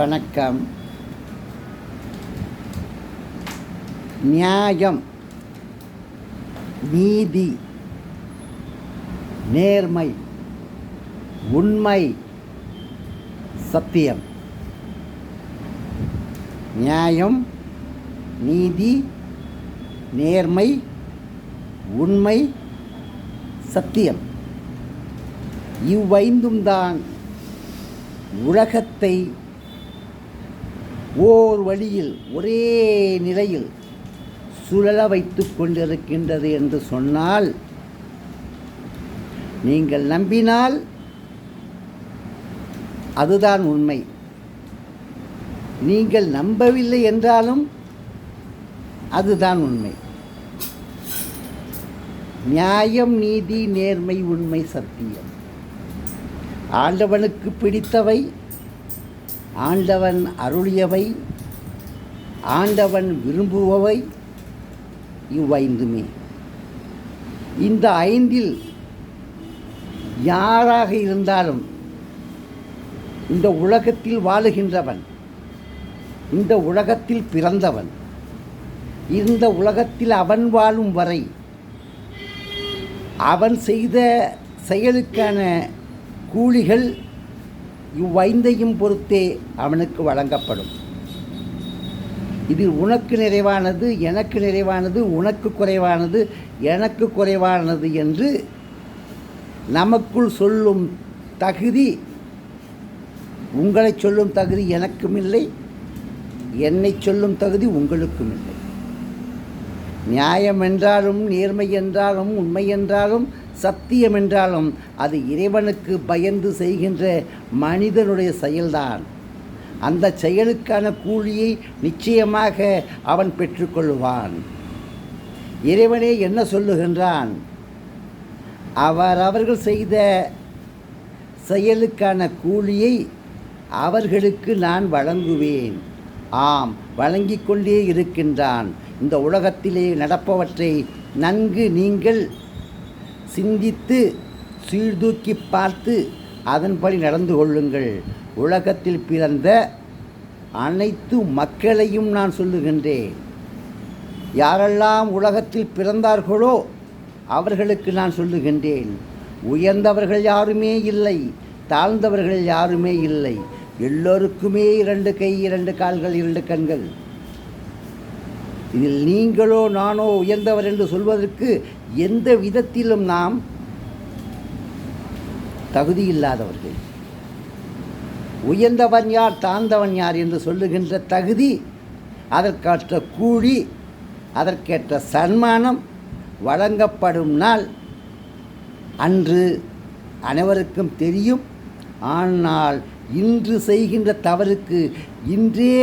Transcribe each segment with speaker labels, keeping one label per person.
Speaker 1: வணக்கம். நியாயம் நீதி நேர்மை உண்மை சத்தியம். நியாயம் நீதி நேர்மை உண்மை சத்தியம். இவ்வைந்தும் தான் உலகத்தை ஓர் வழியில் ஒரே நிலையில் சுழல வைத்து கொண்டிருக்கின்றது என்று சொன்னால் நீங்கள் நம்பினால் அதுதான் உண்மை. நீங்கள் நம்பவில்லை என்றாலும் அதுதான் உண்மை. நியாயம் நீதி நேர்மை உண்மை சத்தியம். ஆண்டவனுக்கு பிடித்தவை ஆண்டவன் அருளியவை ஆண்டவன் விரும்புபவை இவ்வைந்துமே. இந்த ஐந்தில் யாராக இருந்தாலும் இந்த உலகத்தில் வாழுகின்றவன் இந்த உலகத்தில் பிறந்தவன் இந்த உலகத்தில் அவன் வாழும் வரை அவன் செய்த செயலுக்கான கூலிகள் இவ்வைந்தையும் பொறுத்தே அவனுக்கு வழங்கப்படும். இதில் உனக்கு நிறைவானது எனக்கு நிறைவானது உனக்கு குறைவானது எனக்கு குறைவானது என்று நமக்குள் சொல்லும் தகுதி உங்களை சொல்லும் தகுதி எனக்கும் இல்லை என்னை சொல்லும் தகுதி உங்களுக்கும் இல்லை. நியாயம் என்றாலும் நேர்மை என்றாலும் உண்மை என்றாலும் சத்தியம் என்றாலும் அது இறைவனுக்கு பயந்து செய்கின்ற மனிதனுடைய செயல்தான். அந்த செயலுக்கான கூலியை நிச்சயமாக அவன் பெற்றுக்கொள்வான். இறைவனே என்ன சொல்லுகின்றான்? அவர் அவர்கள் செய்த செயலுக்கான கூலியை அவர்களுக்கு நான் வழங்குவேன். ஆம் வழங்கிக் கொண்டே இருக்கின்றான். இந்த உலகத்திலே நடப்பவற்றை நன்கு நீங்கள் சிந்தித்து சீர்தூக்கி பார்த்து அதன்படி நடந்து கொள்ளுங்கள். உலகத்தில் பிறந்த அனைத்து மக்களையும் நான் சொல்லுகின்றேன். யாரெல்லாம் உலகத்தில் பிறந்தார்களோ அவர்களுக்கு நான் சொல்லுகின்றேன். உயர்ந்தவர்கள் யாருமே இல்லை தாழ்ந்தவர்கள் யாருமே இல்லை. எல்லோருக்குமே இரண்டு கை இரண்டு கால்கள் இரண்டு கண்கள். இதில் நீங்களோ நானோ உயர்ந்தவர் என்று சொல்வதற்கு எந்த விதத்திலும் நாம் தகுதி இல்லாதவர்கள். உயர்ந்தவன் யார் தாழ்ந்தவன் யார் என்று சொல்லுகின்ற தகுதி அதற்கேற்ற கூலி அதற்கேற்ற சன்மானம் வழங்கப்படும் நாள் அன்று அனைவருக்கும் தெரியும். ஆனால் இன்று செய்கின்ற தவறுக்கு இன்றே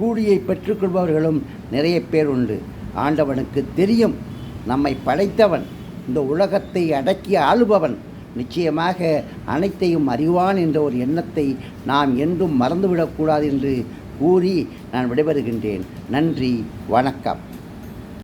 Speaker 1: கூலியை பெற்றுக்கொள்பவர்களும் நிறைய பேர் உண்டு. ஆண்டவனுக்கு தெரியும் நம்மை படைத்தவன் இந்த உலகத்தை அடக்கி ஆளுபவன். நிச்சயமாக அனைத்தையும் அறிவான் என்ற ஒரு எண்ணத்தை நாம் என்றும் மறந்துவிடக்கூடாது என்று கூறி நான் விடைபெறுகின்றேன். நன்றி வணக்கம்.